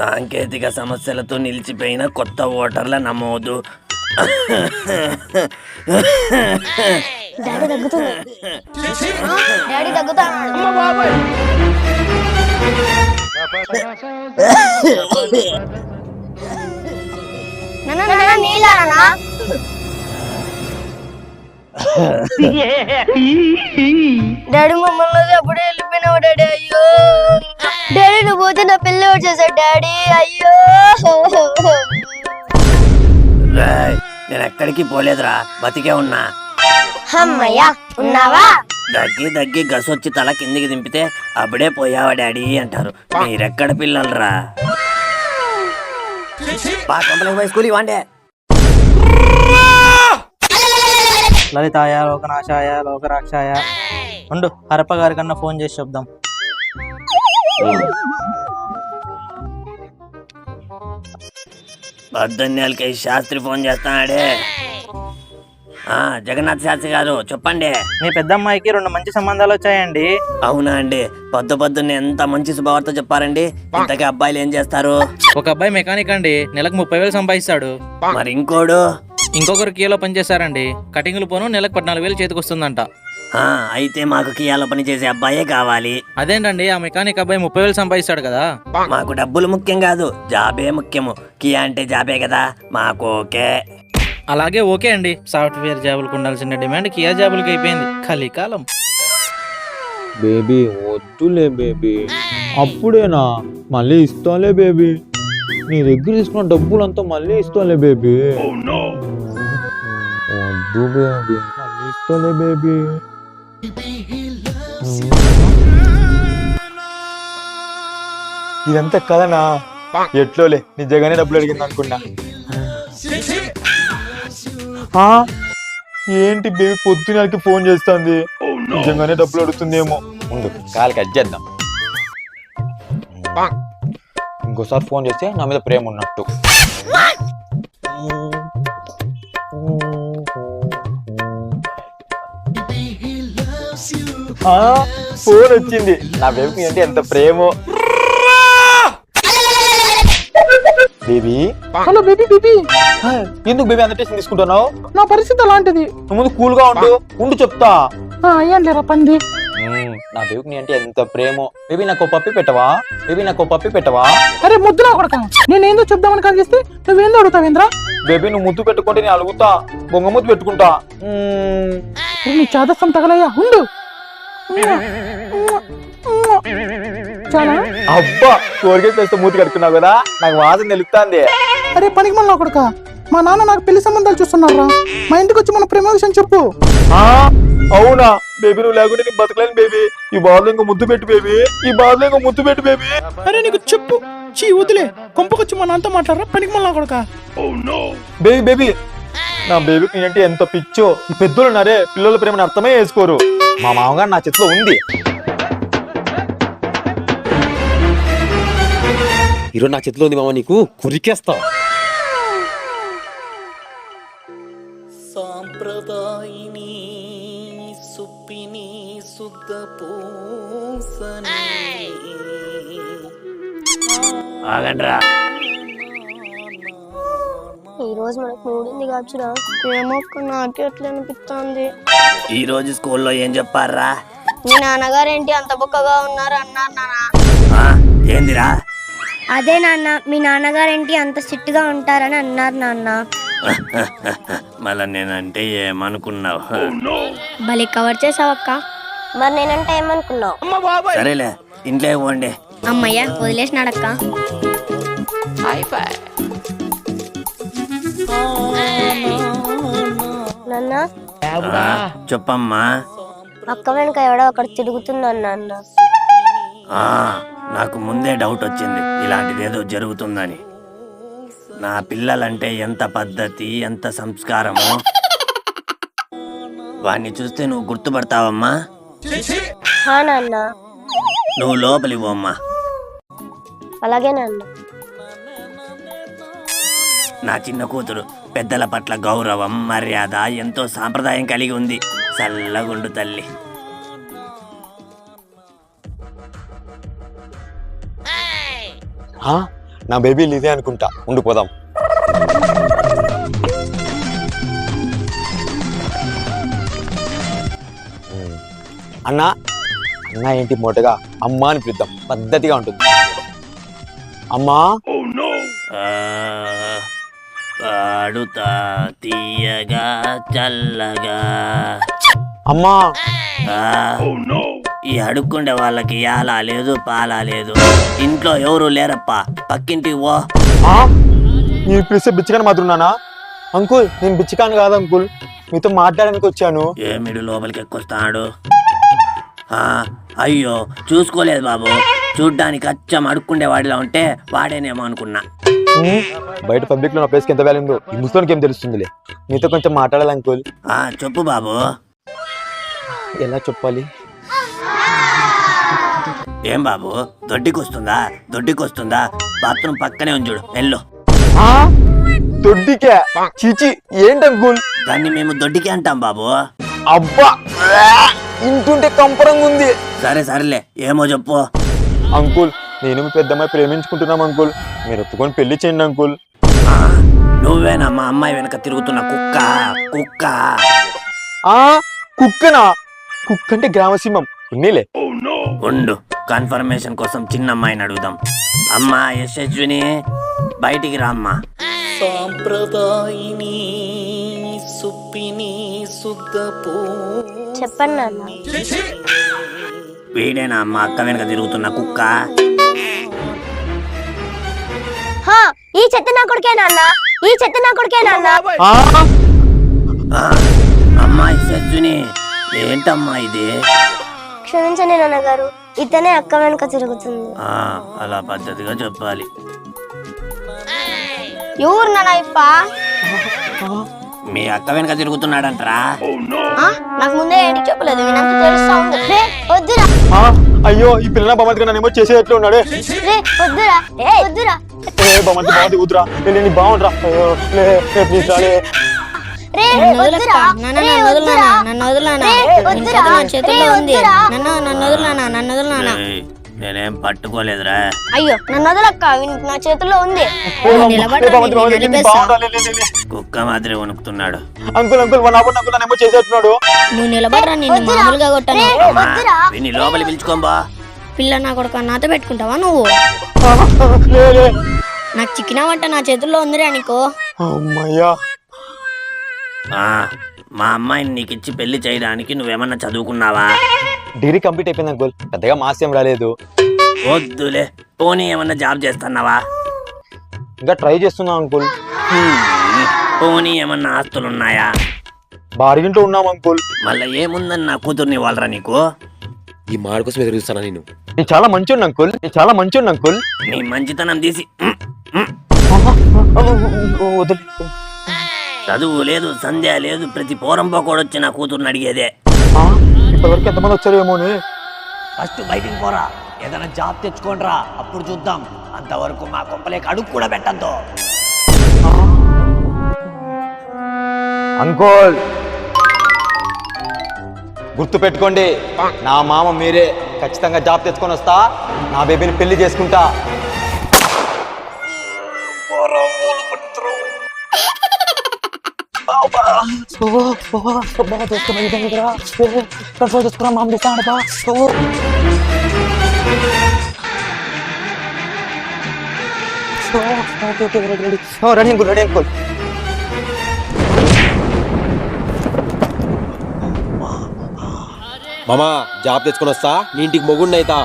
సాంకేతిక సమస్యలతో నిలిచిపోయిన కొత్త ఓటర్ల నమోదు. డాడీ తగ్గుతుంది డాడీ తగ్గుతాడు. నాన్న నాన్న నీళ్ళ డాడీ మమ్మల్ని అప్పుడే వెళ్ళిపోయినావు డాడీ అయ్యో. డాడీ నువ్వు పోతే నా పిల్ల వచ్చేసాడు డాడీ? అయ్యో. నేను ఎక్కడికి పోలేదురా బతికే ఉన్నా. అమ్మయ్యా ఉన్నావా? దగ్గి దగ్గి గసొచ్చి తల కిందికి దింపితే అప్పుడే పోయావా డాడీ అంటారు. మీరెక్కడ పిల్లలరా? బా కంపలకి పోయి స్కూల్ ఇవ్వండి లలితాయ లోకనాశాయ లోకరాక్షాయ. ఉండు హరప్ప గారి కన్నా ఫోన్ చేసి చెప్దాం. పొద్దున్నేళ్ళకి శాస్త్రి ఫోన్ చేస్తున్నాడే. ఆ, జగన్నాథ్ శాస్త్రి గారు చెప్పండి. మీ పెద్దమ్మాయికి రెండు మంచి సంబంధాలు వచ్చాయండి. అవునా అండి? పొద్దు పొద్దున్నే ఎంత మంచి శుభవార్త చెప్పారండి. ఇంతకీ అబ్బాయిలు ఏం చేస్తారు? ఒక అబ్బాయి మెకానిక్ అండి. నెలకు ముప్పై వేలు సంపాదిస్తాడు. మరి ఇంకోడు? ఇంకొకరు కీలో పనిచేస్తారండి కటింగ్లు పోను నెలకు పద్నాలుగు వేలు చేతికి వస్తుందంట. ఆ, అయితే మాకు కియాలో పని చేసే అబ్బాయే కావాలి. అదేంటండి ఆ మెకానిక్ అబ్బాయి ముప్పై వేలు సంపాదిస్తాడు కదా. మాకు డబ్బులు ముఖ్యం కాదు జాబే ముఖ్యము. కియా అంటే జాబే కదా మాకు ఓకే. అలాగే ఓకే అండి. సాఫ్ట్వేర్ జాబులకు ఉండాల్సిన డిమాండ్ కియా జాబులకి అయిపోయింది. కలికాలం బేబీ వద్దులే బేబీ. అప్పుడేనా? మళ్ళీ ఇస్తాలే బేబీ. నీ దగ్గర తీసుకున్న డబ్బులంతా మళ్ళీ ఇస్తాలే బేబీ. వద్దు బేబీ మళ్ళీ బేబీ ఇదంతా కదనా ఎట్లోలే? నిజంగానే డబ్బులు అడిగింది అనుకున్నా. ఆ? ఏంటి బేబీ పొద్దునకి ఫోన్ చేస్తుంది. నిజంగానే డబ్బులు అడుగుతుందేమో. ముందు కాలు కట్ చేద్దాం. ఇంకోసారి ఫోన్ చేస్తే నా మీద ప్రేమ ఉన్నట్టు. ఫోన్ వచ్చింది. నా బేబీకి అంటే ఎంత ప్రేమో. బేబీ. Hello baby baby. ఎందుకు బేబీ అంత టెన్షన్ తీసుకుంటున్నావు? నా పరిస్థితి అలాంటిది. నువ్వు ముందు కూల్గా ఉండు ఉండు చెప్తా. ఏం లేరా పంది. నా బేబీకి అంటే ఎంత ప్రేమో. బేబీ నాకు పప్పి పెట్టవా? బేబీ నాకు పప్పి పెట్టవా? అరే ముద్దు నా కొడక. నేనేందో చెప్దామని కాల్ చేస్తే నువ్వేందో అడుగుతావేంద్రా బేబీ నువ్వు ముద్దు పెట్టుకుంటే నేను అలుగుతా బొంగ ముద్దు పెట్టుకుంటా. నీ చాదస్తం తగలయ్యా ఉండు. చాలా అబ్బా కోరికే చేస్తే మూతి కడుక్కున్నావు కదా? నాకు వాసన తెలుస్తుంది అరే పనికి మళ్ళీ కొడక. మా నాన్న నాకు పెళ్ళి సంబంధాలు చూస్తున్నారా మా ఇంటికి వచ్చి మన ప్రేమ విషయం చెప్పు. ఆ, అవునా? బేబీ నువ్వు లేకుంటే నీకు బతకలేను బేబీ. ఈ బాధలో ఇంకో ముద్దు పెట్టు బేబీ. ఈ బాధలో ఇంకో ముద్దు పెట్టు బేబీ. అరే నీకు చెప్పు. చీ వదిలే. కొంపకొచ్చి మా నాన్నతో మాట్లాడరా? పనికి మళ్ళీ కొడక. Baby baby. నా బేబీకి నేనంటే ఎంత పిచ్చో. ఈ పెద్దోళ్ళు ఉన్నారే పిల్లల ప్రేమను అర్థమే చేసుకోరు. మా మామగారు నా చేతిలో ఉంది. ఈరోజు నా చేతిలో ఉంది మామ నీకు. కురికేస్తా. సాంప్రదాయిని సుప్పిని శుద్ధ పూసని ఆగండ్రా. ఈ రోజు మనకు మూడింది కాచురా ప్రేమొక్క నాకే ఎట్లా అనిపిస్తుంది. ఈ రోజు స్కూల్లో ఏం చెప్పారా? మీ నాన్నగారు ఏంటి అంత బొక్కగా ఉన్నారు అన్నారు నాన్న. ఆ, ఏందిరా? అదే నాన్న మీ నాన్నగారు ఏంటి అంత స్ట్రిక్ట్గా ఉంటారని అన్నారు నాన్న. మళ్ళా నేనంటే ఏమనుకున్నావు? భలే కవర్ చేసావక్క. మరి నేనంటే ఏమనుకున్నావు? సరేలే ఇంట్లో పోండి. అమ్మయ్య వదిలేసినాడక్క. నాన్న చెప్పమ్మా. అక్క వెనక ఎవడో ఒకటి తిరుగుతున్నాను నాన్న ఆ, నాకు ముందే డౌట్ వచ్చింది. ఇలాంటిదేదో జరుగుతుందని. నా పిల్లలంటే ఎంత పద్ధతి ఎంత సంస్కారము. వాణ్ణి చూస్తే నువ్వు గుర్తుపడతావమ్మా. నాన్న. నువ్వు లోపలి పోమ్మా. అలాగే నాన్న నా చిన్న కూతురు. పెద్దల పట్ల గౌరవం మర్యాద ఎంతో సాంప్రదాయం కలిగి ఉంది. చల్లగుండు తల్లి. నా బేబీ ఇదే అనుకుంటా. ఉండిపోదాం. అన్న అన్న ఏంటి మొదటగా అమ్మ అని పిలుద్దాం. పద్ధతిగా ఉంటుంది. అమ్మా? ఆ, పాడుతా తీయగా చల్లగా. అమ్మా! ఈ అడుక్కుండే వాళ్ళకి యాలా లేదు పాలా లేదు. ఇంట్లో ఎవరు లేరప్పా. పక్కింటికి ఓ? నేను పిలిస్తే బిచ్చికాని మాత్రున్నానా అంకుల్ నేను బిచ్చికాని కాదు అంకుల్. మీతో మాట్లాడడానికి వచ్చాను. ఏమిడు లోపలికి ఎక్కుస్తాడు ఆ, అయ్యో చూసుకోలేదు బాబు. చూడ్డానికి అచ్చం అడుక్కుండే వాడిలా ఉంటే వాడేనేమో అనుకున్నా. బయట పబ్లిక్లో నా ప్లేస్కి ఎంత వాల్యూ ఉందో ఈ ముసలోనికి ఏం తెలుస్తుందిలే? మీతో కొంచెం మాట్లాడాలి అంకుల్. ఆ చెప్పు బాబు. ఎలా చెప్పాలి? ఏం బాబు? దొడ్డికొస్తుందా? దొడ్డికొస్తుందా? బాత్రూమ్ పక్కనే ఉంచుడు వెళ్ళు. ఆ? దొడ్డికే? చీచి ఏంటి అంకుల్? దాన్ని మేము దొడ్డికి అంటాం బాబు. అబ్బా! ఇంటుంటే కంపరంగా ఉంది సరే సరేలే. ఏమో చెప్పు. అంకుల్ నేను మీ పెద్దమ్మాయి ప్రేమించుకుంటున్నాం అంకుల్. మీరు ఒప్పుకొని పెళ్ళి చేయండి అంకుల్. ఆ, నువ్వేనా మా అమ్మాయి వెనక తిరుగుతున్న కుక్క? కుక్క. ఆ కుక్కనా? కుక్క అంటే గ్రామసింహం ఉన్నీలే. ఉండు కన్ఫర్మేషన్ కోసం చిన్న అమ్మాయిని అడుగుదాం. అమ్మా యశస్విని బయటికి రామ్మా సాంప్రదాయిని సుప్పిని చెప్పండి నాన్న. వీడేనా అమ్మ అక్క వెనక తిరుగుతున్న కుక్క? ఈ చెత్త నా కొడుకే నాన్న. ఈ చెత్త నా కొడుకే నాన్న. ఆ? ఆ, అమ్మా యశస్విని ఏంటమ్మా ఇది? క్షమించండి నాన్నగారు ఇతనే అక్క వెనుక తిరుగుతుంది. ఆ, అలా పద్ధతిగా చెప్పాలి. ఎవరు నాన్న ఇప్ప? మీ అక్క వెనక తిరుగుతున్నాడంటరా. ఆ, నాకు ముందే ఏంటి చెప్పలేదు వినంత తెలుస్తా ఉంది వద్దురా. ఆ? అయ్యో ఈ పిల్లల బొమ్మతిగా నన్ను ఏమో చేసేట్లు ఉన్నాడే. వద్దురా ఏ వద్దురా. బాగుంది కూతురా నేను బాగుండ్రా. ప్లీజ్ రాలే నన్ను వదలనా రే, నీ వద్దురా. కథ నా చేతుల్లో రే, ఉంది. నన్ను నన్ను వదలనా నన్ను వదలనా. ఏయ్, నేనేం పట్టుకోలేదురా. అయ్యో నన్ను వదలక్క. వీనికి నా చేతుల్లో ఉంది. బాగుంది, నేను. బాగుండ్రా, లే, లే, లే, లే. కుక్క మాదిరి వణుకుతున్నాడు. అంకుల్ అంకుల్ వన్ అవ్వండి అంకుల్ నువ్వు నిలబడరా నిన్ను. మామూలుగా కొట్టాను. రే, అమ్మా, వద్దురా వీని లోపలి పిలుచుకోంబా. పిల్ల నా కొడుకు నాతో పెట్టుకుంటావా నువ్వు? లే లే. నాకు చిక్కిన వంట నా చేతుల్లో ఉందిరా నీకు. అమ్మయ్యా. ఆ, మా అమ్మాయిని నీకు ఇచ్చి పెళ్ళి చేయడానికి నువ్వేమన్నా చదువుకున్నావా? డిగ్రీ కంప్లీట్ అయిపోయింది అంకుల్. పెద్దగా మాస్ ఏం రాలేదు. వద్దులే పోనీ ఏమన్నా జాబ్ చేస్తున్నావా? ఇంకా ట్రై చేస్తున్నా అంకుల్. పోనీ ఏమన్నా ఆస్తులున్నాయా? బారిగింట్లో ఉన్నాం అంకుల్. మళ్ళీ ఏముందని నా కూతుర్ని వాళ్ళరా నీకు? ఈ మాట కోసం ఎదురు చూస్తానా నేను. నేను చాలా మంచోడిని అంకుల్. నేను చాలా మంచోడిని అంకుల్. నీ మంచితనం తీసి. వదిలే చదువు లేదు సంధ్య లేదు ప్రతి పోరంపో కూడా వచ్చి నా కూతుర్ని అడిగేదే. ఇప్పటివరకు ఎంతమంది వచ్చారేమోని ఫస్ట్ బయటికి పోరా ఏదైనా జాబ్ తెచ్చుకోండిరా అప్పుడు చూద్దాం. అంతవరకు మా కొంపలేక అడుగు కూడా పెట్టద్దు. అంకుల్! గుర్తు పెట్టుకోండి నా మామ మీరే ఖచ్చితంగా జాబ్ తెచ్చుకొని వస్తా నా బేబీని పెళ్ళి చేసుకుంటా. రెడీ అంకుల్ రెడీ అంకుల్ మామా జాబ్ తెచ్చుకొని వస్తా నీ ఇంటికి మొగుడిని అయితా